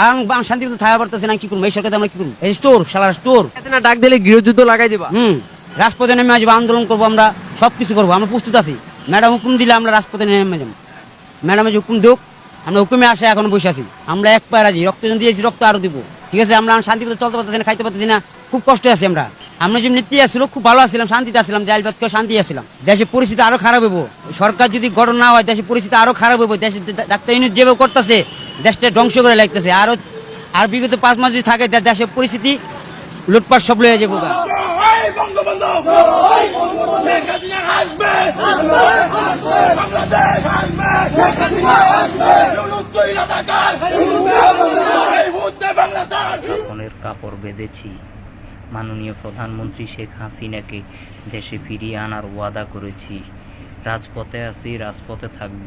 আর আমি শান্তি মতো থাকা পারতেছি না কি করব? এই সরকার আমরা কি করব? এই স্টোর সালার স্টোর। না ডাক দিলে গৃহযুদ্ধ লাগাই দিবা। হুম রাজপথে নেমে আসব আন্দোলন করব আমরা সব কিছু করব। আমরা প্রস্তুত আছি। ম্যাডাম হুকুম দিলে আমরা রাজপথে নেমে যাব। ম্যাডামে যে হুকুম আমরা হুকুমে আসে এখন বসে আছি। আমরা এক পায়ে রাজি রক্ত দিয়েছি রক্ত আরও দিব। ঠিক আছে আমরা শান্তি চলতে পারতেছি না খাইতে পারতেছি না খুব কষ্টে আছি আমরা। আমরা যে নীতি আসছিল খুব ভালো আসছিলাম শান্তিতে আসছিলাম ভাত শান্তি আসছিলাম দেশের পরিস্থিতি আরও খারাপ হইব। সরকার যদি গঠন না হয় দেশের পরিস্থিতি আরও খারাপ হইব। দেশের ডাক্তার ইউনিট যেভাবে করতেছে দেশটা ধ্বংস করে লাগতেছে। আরও আর বিগত পাঁচ মাস যদি থাকে দেশের পরিস্থিতি লুটপাট সব লয়ে যাব কাপড় বেঁধেছি, মাননীয় প্রধানমন্ত্রী শেখ হাসিনাকে দেশে ফিরিয়ে আনার ওয়াদা করেছি। রাজপথে আছি, রাজপথে থাকব।